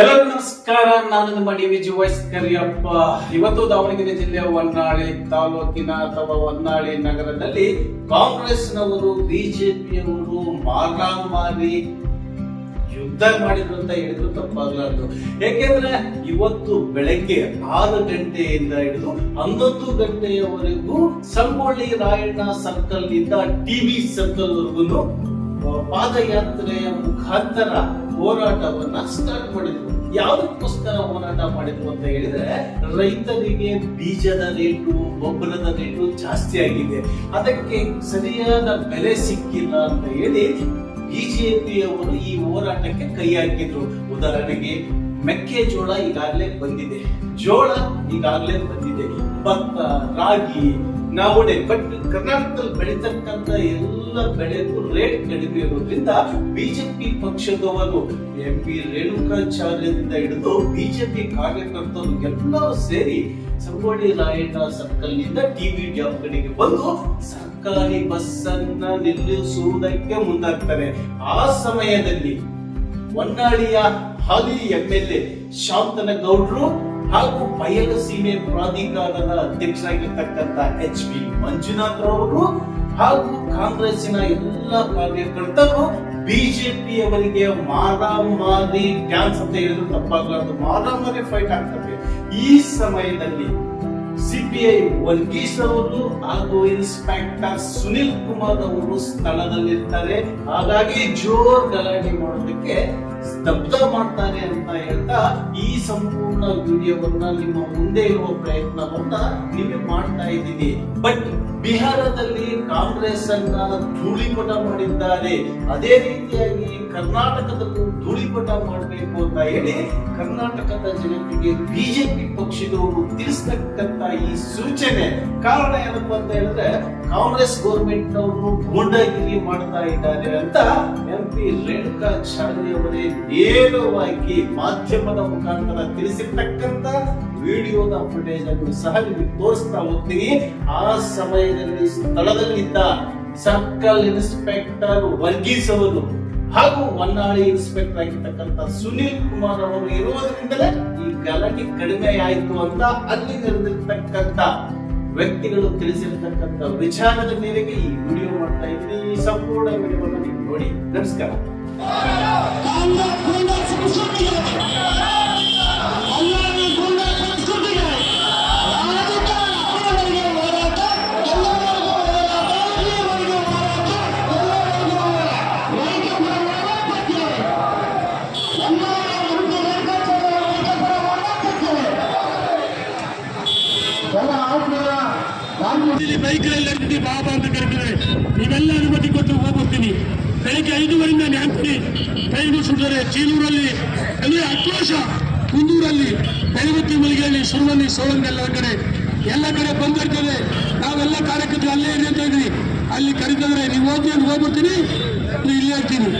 ಎಲ್ಲರಿಗೂ ನಮಸ್ಕಾರ. ನಾನು ನಿಮ್ಮ D V G voice Kariyappa. ಇವತ್ತು ದಾವಣಗೆರೆ ಜಿಲ್ಲೆಯ ಹೊನ್ನಾಳಿ ತಾಲೂಕಿನ ಅಥವಾ ಹೊನ್ನಾಳಿ ನಗರದಲ್ಲಿ ಕಾಂಗ್ರೆಸ್ನವರು, ಬಿಜೆಪಿಯವರು ಮಾರಾಮಾರಿ ಯುದ್ಧ ಮಾಡಿದ್ರು ಅಂತ ಹೇಳಿದ್ರು, ತಪ್ಪಾಗ್ಲಾರ್ದು. ಏಕೆಂದ್ರೆ ಇವತ್ತು ಬೆಳಗ್ಗೆ ಆರು ಗಂಟೆಯಿಂದ ಹಿಡಿದು ಹನ್ನೊಂದು ಗಂಟೆಯವರೆಗೂ ಸಂಗೊಳ್ಳಿ ರಾಯಣ್ಣ ಸರ್ಕಲ್ನಿಂದ ಟಿವಿ ಸರ್ಕಲ್ ವರ್ಗು ಪಾದಯಾತ್ರೆಯ ಮುಖಾಂತರ ಹೋರಾಟವನ್ನ ಸ್ಟಾರ್ಟ್ ಮಾಡಿದ್ರು ಯಾವುದಕ್ಕೋಸ್ಕರ ಹೋರಾಟ ಮಾಡಿದ್ರು ಅಂತ ಹೇಳಿದ್ರೆ, ರೈತರಿಗೆ ಬೀಜದ ರೇಟು, ಗೊಬ್ಬರದ ರೇಟು ಜಾಸ್ತಿ ಆಗಿದೆ. ಅದಕ್ಕೆ ಸರಿಯಾದ ಬೆಲೆ ಸಿಕ್ಕಿಲ್ಲ ಅಂತ ಹೇಳಿ ಬಿಜೆಪಿಯವರು ಈ ಹೋರಾಟಕ್ಕೆ ಕೈ ಹಾಕಿದ್ರು. ಉದಾಹರಣೆಗೆ, ಮೆಕ್ಕೆಜೋಳ ಈಗಾಗಲೇ ಬಂದಿದೆ. ಜೋಳ ಈಗಾಗಲೇ ಬಂದಿದೆ. ಭತ್ತ, ರಾಗಿ ನವಣೆ ಬಟ್ ಕರ್ನಾಟಕದಲ್ಲಿ ಬೆಳೀತಕ್ಕಂತ ಎಲ್ಲ ಬೆಳೆಗೂ ರೇಟ್ ಕಡಿಮೆ ಇರೋದ್ರಿಂದ ಬಿಜೆಪಿ ಪಕ್ಷದವರು ಎಂ ಪಿ ರೇಣುಕಾಚಾರ್ಯರಿಂದ ಹಿಡಿದು ಬಿಜೆಪಿ ಕಾರ್ಯಕರ್ತರು ಎಲ್ಲರೂ ಸೇರಿ ಸಂಗೊಳ್ಳಿ ರಾಯಣ್ಣ ಸರ್ಕಲ್ನಿಂದ ಟಿವಿ ಡ್ಯಾಮ್ ಕಡೆಗೆ ಬಂದು ಸರ್ಕಾರಿ ಬಸ್ ಅನ್ನ ನಿಲ್ಲಿಸುವುದಕ್ಕೆ ಮುಂದಾಗ್ತಾರೆ. ಆ ಸಮಯದಲ್ಲಿ ಹೊನ್ನಾಳಿಯ ಹಾಲಿ ಎಂ ಎಲ್ ಎ ಶಾಂತನಗೌಡರು ಹಾಗೂ ಬಯಲು ಸೀಮೆ ಪ್ರಾಧಿಕಾರದ ಅಧ್ಯಕ್ಷರಾಗಿರ್ತಕ್ಕಂಥ ಎಚ್ ಬಿ ಮಂಜುನಾಥ್ ಅವರು ಹಾಗೂ ಕಾಂಗ್ರೆಸ್ಸಿನ ಎಲ್ಲ ಕಾರ್ಯಕರ್ತರು ಬಿಜೆಪಿಯವರಿಗೆ ಮಾರಾಮಾರಿ ಡ್ಯಾನ್ಸ್ ಅಂತ ಹೇಳಿದ್ರು, ತಪ್ಪಾಗಲಾರದು. ಮಾರಾಮಾರಿ ಫೈಟ್ ಆಗ್ತದೆ. ಈ ಸಮಯದಲ್ಲಿ ಸಿಪಿಐ ವರ್ಗೀಸ್ ಅವರು ಹಾಗೂ ಇನ್ಸ್ಪೆಕ್ಟರ್ ಸುನಿಲ್ ಕುಮಾರ್ ಅವರು ಸ್ಥಳದಲ್ಲಿರ್ತಾರೆ. ಹಾಗಾಗಿ ಜೋರ್ ಗಲಾಟೆ ಮಾಡೋದಕ್ಕೆ ಸ್ತಬ್ಧ ಮಾಡ್ತಾರೆ ಅಂತ ಹೇಳ್ತಾ ಈ ಸಂಪೂರ್ಣ ವಿಡಿಯೋವನ್ನ ನಿಮ್ಮ ಮುಂದೆ ಇರುವ ಪ್ರಯತ್ನವನ್ನ ನೀವು ಮಾಡ್ತಾ ಇದ್ದೀನಿ ಬಟ್ ಬಿಹಾರದಲ್ಲಿ ಕಾಂಗ್ರೆಸ್ ಅನ್ನ ಧೂಳಿಪಟ ಮಾಡಿದ್ದಾರೆ. ಅದೇ ರೀತಿಯಾಗಿ ಕರ್ನಾಟಕದಲ್ಲೂ ಧೂಳಿಪಟ ಮಾಡಬೇಕು ಅಂತ ಹೇಳಿ ಕರ್ನಾಟಕದ ಜನತೆಗೆ ಬಿಜೆಪಿ ಪಕ್ಷದವರು ತಿಳಿಸ್ತಕ್ಕಂತ ಈ ಸೂಚನೆ. ಕಾರಣ ಏನಪ್ಪಾ ಅಂತ ಹೇಳಿದ್ರೆ ಕಾಂಗ್ರೆಸ್ ಗೌರ್ಮೆಂಟ್ ಅವರು ಗೂಂಡಾಗಿರಿ ಮಾಡ್ತಾ ಇದ್ದಾರೆ ಅಂತ ಎಂ ಪಿ ರೇಣುಕಾಚಾರ್ಯ ಅವರೇ ನೇರವಾಗಿ ಮಾಧ್ಯಮದ ಮುಖಾಂತರ ತಿಳಿಸಿರ್ತಕ್ಕಂತ ವಿಡಿಯೋದ ಫುಟೇಜ್ ಅನ್ನು ಸಹ ನಿಮಗೆ ತೋರಿಸ್ತಾ ಹೋಗ್ತೀನಿ. ಆ ಸಮಯದಲ್ಲಿ, ಸ್ಥಳದಲ್ಲಿದ್ದ ಸರ್ಕಲ್ ಇನ್ಸ್ಪೆಕ್ಟರ್ ವರ್ಗೀಸ್ ಅವರು ಹಾಗೂ ಹೊನ್ನಾಳಿ ಇನ್ಸ್ಪೆಕ್ಟರ್ ಆಗಿರ್ತಕ್ಕಂಥ ಸುನೀಲ್ ಕುಮಾರ್ ಅವರು ಇರುವುದರಿಂದಲೇ ಈ ಗಲಾಟೆ ಕಡಿಮೆ ಆಯಿತು ಅಂತ ಅಲ್ಲಿ ವ್ಯಕ್ತಿಗಳು ತಿಳಿಸಿರ್ತಕ್ಕಂಥ ವಿಚಾರದ ಮೇರೆಗೆ ಈ ವಿಡಿಯೋ ಮಾಡ್ತಾ ಇದ್ದೀನಿ. ಈ ಸಂಪೂರ್ಣ ವಿಡಿಯೋವನ್ನು ನೀವು ನೋಡಿ, ನಮಸ್ಕಾರ. ಬೈಕ್ಗಳಲ್ಲಿ ಬಾಬಾ ಅಂತ ಕರೀತಾರೆ. ನೀವೆಲ್ಲ ಅನುಮತಿ ಕೊಟ್ಟು ಹೋಗ್ಬಿಡ್ತೀನಿ ಬೆಳಿಗ್ಗೆ ಐದುವರೆಯಿಂದ ನ್ಯಾಂಪಿ ಕೈಗೂ ಸುಟ್ಟರೆ ಚೀಲೂರಲ್ಲಿ ಅಲ್ಲಿ ಆಕ್ರೋಶ ಕುಂದೂರಲ್ಲಿ, ಬೆಳಗುತ್ತಿ ಮಳಿಗೆಯಲ್ಲಿ ಸುರುವಲ್ಲಿ ಸೋಳಂಗ ಎಲ್ಲ ಕಡೆ ಎಲ್ಲ ಕಡೆ ಬಂದಿರ್ತದೆ ನಾವೆಲ್ಲ ಕಾರ್ಯಕರ್ತರು ಅಲ್ಲೇ ಇದೆ ಅಂತ ಇದ್ವಿ ಅಲ್ಲಿ ಕರೀತಂದ್ರೆ ನೀವು ಹೋಗ್ತೀನಿ ಹೋಗ್ಬಿಡ್ತೀನಿ ಇಲ್ಲೇ ಇರ್ತೀನಿ.